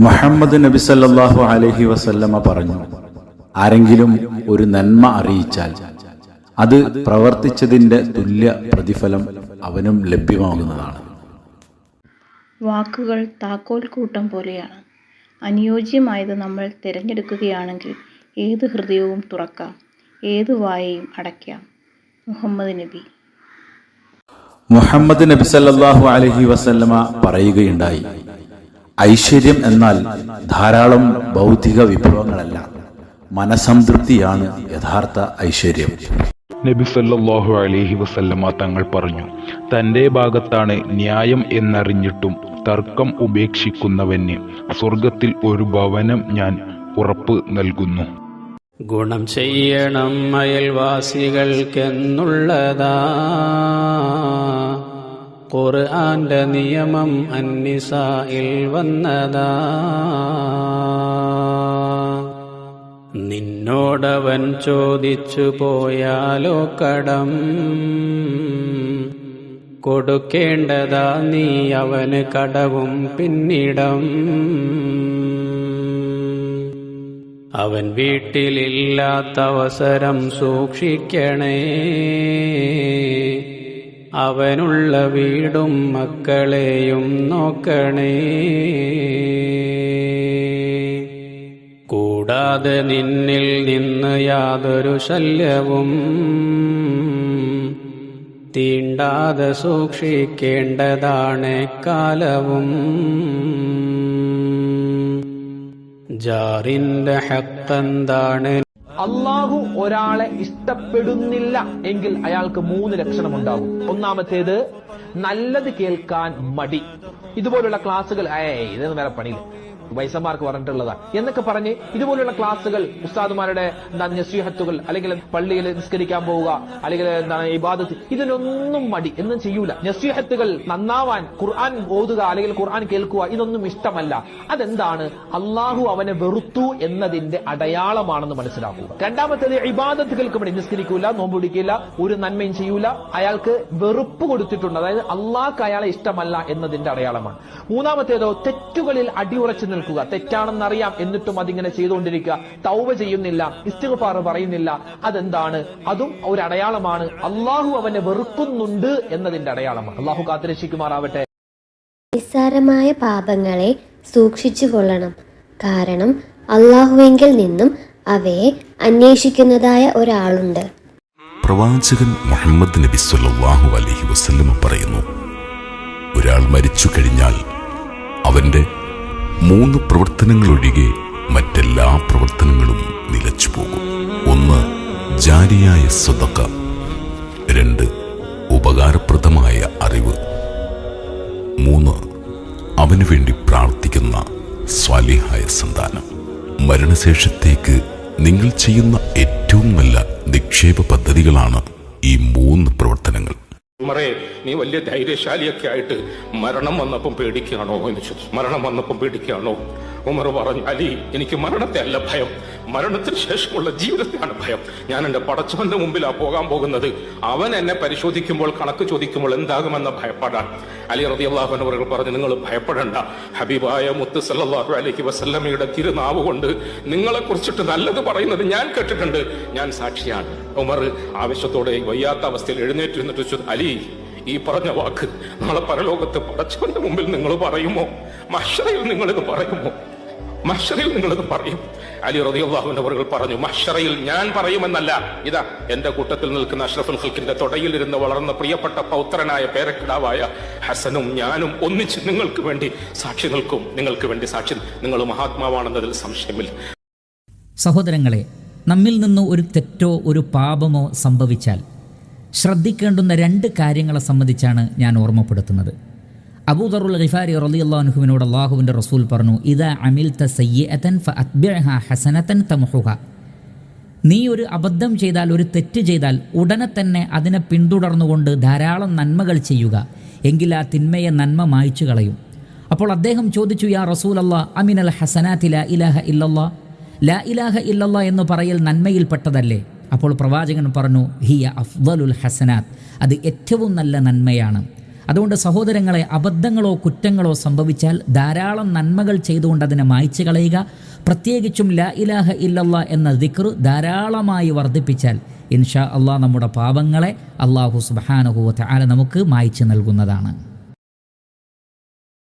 മുഹമ്മദ് നബി സല്ലാഹു അലഹി വസല്ലമ പറഞ്ഞു ആരെങ്കിലും ഒരു നന്മ അറിയിച്ചാൽ അത് പ്രവർത്തിച്ചതിന്റെ തുല്യ പ്രതിഫലം അവനും ലഭ്യമാകുന്നതാണ്. വാക്കുകൾ താക്കോൽ കൂട്ടം പോലെയാണ്. അനുയോജ്യമായത് നമ്മൾ തിരഞ്ഞെടുക്കുകയാണെങ്കിൽ ഏത് ഹൃദയവും തുറക്കാം ഏത് വായയും അടയ്ക്കാം. മുഹമ്മദ് നബി. മുഹമ്മദ് നബി സല്ലാഹു അലഹി വസല്ലമ പറയുകയുണ്ടായി ഐശ്വര്യം എന്നാൽ ധാരാളം ഭൗതിക വിഭവങ്ങളല്ല. മനസംതൃപ്തിയാണ് യഥാർത്ഥ ഐശ്വര്യം. നബി സല്ലാഹു അലഹി വസല്ലമ തങ്ങൾ പറഞ്ഞു തന്റെ ഭാഗത്താണ് ന്യായം എന്നറിഞ്ഞിട്ടും തർക്കം ഉപേക്ഷിക്കുന്നവന് സ്വർഗത്തിൽ ഒരു ഭവനം ഞാൻ ഉറപ്പ് നൽകുന്നു. ഗുണം ചെയ്യണം അയൽവാസികൾക്കെന്നുള്ളതാ. ഖുർആന്റെ നിയമം അന്നിസായിൽ വന്നതാ. നിന്നോടവൻ ചോദിച്ചു പോയാലോ കടം? കൊടുക്കേണ്ടതാ നീ അവന് കടവും പിന്നിടം. അവൻ വീട്ടിലില്ലാത്ത അവസരം സൂക്ഷിക്കണേ. അവനുള്ള വീടും മക്കളെയും നോക്കണേ. കൂടാതെ നിന്നിൽ നിന്ന് യാതൊരു ശല്യവും തീണ്ടാതെ സൂക്ഷിക്കേണ്ടതാണ് കാലവും. ജാറിന്റെ ഹക്കെന്താണ് അള്ളാഹു ഒരാളെ ഇഷ്ടപ്പെടുന്നില്ല എങ്കിൽ അയാൾക്ക് മൂന്ന് ലക്ഷണം ഉണ്ടാകും ഒന്നാമത്തേത് നല്ലത് കേൾക്കാൻ മടി. ഇതുപോലുള്ള ക്ലാസ്സുകൾ ഏ ഇതൊന്നും വേറെ പണിയില്ല. വൈസന്മാർക്ക് പറഞ്ഞിട്ടുള്ളത്. എന്നൊക്കെ പറഞ്ഞ് ഇതുപോലുള്ള ക്ലാസ്സുകൾ ഉസ്താദുമാരുടെ എന്താ നസീഹത്തുകൾ അല്ലെങ്കിൽ പള്ളിയിൽ നിസ്കരിക്കാൻ പോവുക അല്ലെങ്കിൽ എന്താണ് ഇബാദത്ത് ഇതിനൊന്നും മടി എന്നും ചെയ്യൂല. നസീഹത്തുകൾ നന്നാവാൻ ഖുർആൻ ഓതുക അല്ലെങ്കിൽ ഖുർആൻ കേൾക്കുക ഇതൊന്നും ഇഷ്ടമല്ല. അതെന്താണ്? അള്ളാഹു അവനെ വെറുത്തു എന്നതിന്റെ അടയാളമാണെന്ന് മനസ്സിലാക്കുക. രണ്ടാമത്തേത് ഇബാദത്തുകൾക്ക് വേണ്ടി നിസ്കരിക്കൂല നോമ്പ് പിടിക്കില്ല ഒരു നന്മയും ചെയ്യൂല. അയാൾക്ക് വെറുപ്പ് കൊടുത്തിട്ടുണ്ട്. അതായത് അള്ളാഹ്ക്ക് അയാളെ ഇഷ്ടമല്ല എന്നതിന്റെ അടയാളമാണ്. മൂന്നാമത്തേതോ തെറ്റുകളിൽ അടിയുറച്ചു നിൽക്കുക തെറ്റാണെന്നറിയാം എന്നിട്ടും അതിങ്ങനെ ചെയ്തുകൊണ്ടിരിക്കുക. തൗവ ചെയ്യുന്നില്ല ഇസ്തിഗ്ഫാർ പറയുന്നില്ല. അതെന്താണ്? അതും ഒരു അടയാളമാണ് അള്ളാഹു അവനെ വെറുക്കുന്നുണ്ട് എന്നതിന്റെ അടയാളമാണ്. അള്ളാഹു കാത്തിരക്ഷിക്കുമാറാവട്ടെ. നിസ്സാരമായ പാപങ്ങളെ സൂക്ഷിച്ചു കൊള്ളണം. കാരണം അള്ളാഹുവെങ്കിൽ നിന്നും അവയെ അന്വേഷിക്കുന്നതായ ഒരാളുണ്ട്. പ്രവാചകൻ മുഹമ്മദ് നബി സല്ലാഹു അലഹി വസല്ലമ പറയുന്നു ഒരാൾ മരിച്ചു കഴിഞ്ഞാൽ അവന്റെ മൂന്ന് പ്രവർത്തനങ്ങളൊഴികെ മറ്റെല്ലാ പ്രവർത്തനങ്ങളും നിലച്ചു പോകും. ഒന്ന് ജാരിയായ സ്വതക്ക. രണ്ട് ഉപകാരപ്രദമായ അറിവ്. മൂന്ന് അവനു വേണ്ടി പ്രാർത്ഥിക്കുന്ന സ്വാലിഹായ സന്താനം. മരണശേഷത്തേക്ക് നിങ്ങൾ ചെയ്യുന്ന ഏറ്റവും നല്ല നിക്ഷേപ പദ്ധതികളാണ് ഈ മൂന്ന് പ്രവർത്തനങ്ങൾ. ഉമറേ നീ വലിയ ധൈര്യശാലിയൊക്കെ ആയിട്ട് മരണം വന്നപ്പം പേടിക്കുകയാണോ എന്ന് ചോദിച്ചു. മരണം വന്നപ്പം പേടിക്കുകയാണോ? ഉമർ പറഞ്ഞു അലി എനിക്ക് മരണത്തെ അല്ല ഭയം. മരണത്തിന് ശേഷമുള്ള ജീവിതത്തിനാണ് ഭയം. ഞാൻ എന്റെ പടച്ചവന്റെ മുമ്പിലാ പോകാൻ പോകുന്നത്. അവൻ എന്നെ പരിശോധിക്കുമ്പോൾ കണക്ക് ചോദിക്കുമ്പോൾ എന്താകുമെന്ന ഭയപ്പാടാണ്. അലി റതി അള്ളാഹുനവർ പറഞ്ഞു നിങ്ങൾ ഭയപ്പെടേണ്ട. ഹബീബായ മുത്ത് സല്ലാഹു അലഹി വസല്ലമയുടെ തിരുനാവ് കൊണ്ട് നിങ്ങളെ കുറിച്ചിട്ട് നല്ലത് പറയുന്നത് ഞാൻ കേട്ടിട്ടുണ്ട്. ഞാൻ സാക്ഷിയാണ്. ഉമർ ആവശ്യത്തോടെ വയ്യാത്ത അവസ്ഥയിൽ എഴുന്നേറ്റ് ചോദിച്ചു, അലി ഈ പറഞ്ഞ വാക്ക് നാളെ പരലോകത്ത് പടച്ചവന്റെ മുമ്പിൽ നിങ്ങൾ പറയുമോ? മഷറയിൽ നിങ്ങളിത് പറയുമോ? മഷറയിൽ നിങ്ങളത് പറയും. അലി റതിയുള്ളാഹുവിന്റെ അവർ പറഞ്ഞു മഷറയിൽ ഞാൻ പറയുമെന്നല്ല. ഇതാ എന്റെ കൂട്ടത്തിൽ നിൽക്കുന്ന അഷ്റഫുൽ ഖൽക്കിന്റെ തൊടയിലിരുന്ന് വളർന്ന പ്രിയപ്പെട്ട പൗത്രനായ പേരക്കിടാവായ ഹസനും ഞാനും ഒന്നിച്ച് നിങ്ങൾക്ക് വേണ്ടി സാക്ഷി നിൽക്കും നിങ്ങൾക്ക് വേണ്ടി സാക്ഷി നിങ്ങൾ മഹാത്മാവാണെന്നതിൽ സംശയമില്ല. സഹോദരങ്ങളെ നമ്മിൽ നിന്ന് ഒരു തെറ്റോ ഒരു പാപമോ സംഭവിച്ചാൽ ശ്രദ്ധിക്കേണ്ടുന്ന രണ്ട് കാര്യങ്ങളെ സംബന്ധിച്ചാണ് ഞാൻ ഓർമ്മപ്പെടുത്തുന്നത്. അബൂദറുൽ ഖിഫാരി അള്ളാഹുവിനോട് അള്ളാഹുവിന്റെ റസൂൽ പറഞ്ഞു ഇതാ അമിൽ ത സയ്യഅതൻ ഫ അത്ബിഅഹ ഹസനതൻ തമുഹുഹ. നീ ഒരു അബദ്ധം ചെയ്താൽ ഒരു തെറ്റ് ചെയ്താൽ ഉടനെ തന്നെ അതിനെ പിന്തുടർന്നുകൊണ്ട് ധാരാളം നന്മകൾ ചെയ്യുക എങ്കിൽ ആ തിന്മയെ നന്മ മായ്ച്ചു കളയും. അപ്പോൾ അദ്ദേഹം ചോദിച്ചു യാ റസൂൽ അല്ലാ അമിനൽ ഹസനാത്തി ലാ ഇലാഹ ഇല്ലല്ലാ? ലാ ഇലാഹ ഇല്ലല്ലാ എന്ന് പറയൽ നന്മയിൽപ്പെട്ടതല്ലേ? അപ്പോൾ പ്രവാചകൻ പറഞ്ഞു ഹിയ അഫ്ദലുൽ ഹസനാത് അത് ഏറ്റവും നല്ല നന്മയാണ്. അതുകൊണ്ട് സഹോദരങ്ങളെ അബദ്ധങ്ങളോ കുറ്റങ്ങളോ സംഭവിച്ചാൽ ധാരാളം നന്മകൾ ചെയ്തുകൊണ്ട് അതിനെ മായ്ച്ചു കളയുക. പ്രത്യേകിച്ചും ലാ ഇലാഹ ഇല്ലല്ല എന്ന ദിക്ർ ധാരാളമായി വർദ്ധിപ്പിച്ചാൽ ഇൻഷാ അള്ളാഹ് നമ്മുടെ പാപങ്ങളെ അള്ളാഹു സുബാനുഭൂവത്തെ ആല നമുക്ക് മായ്ച്ചു നൽകുന്നതാണ്.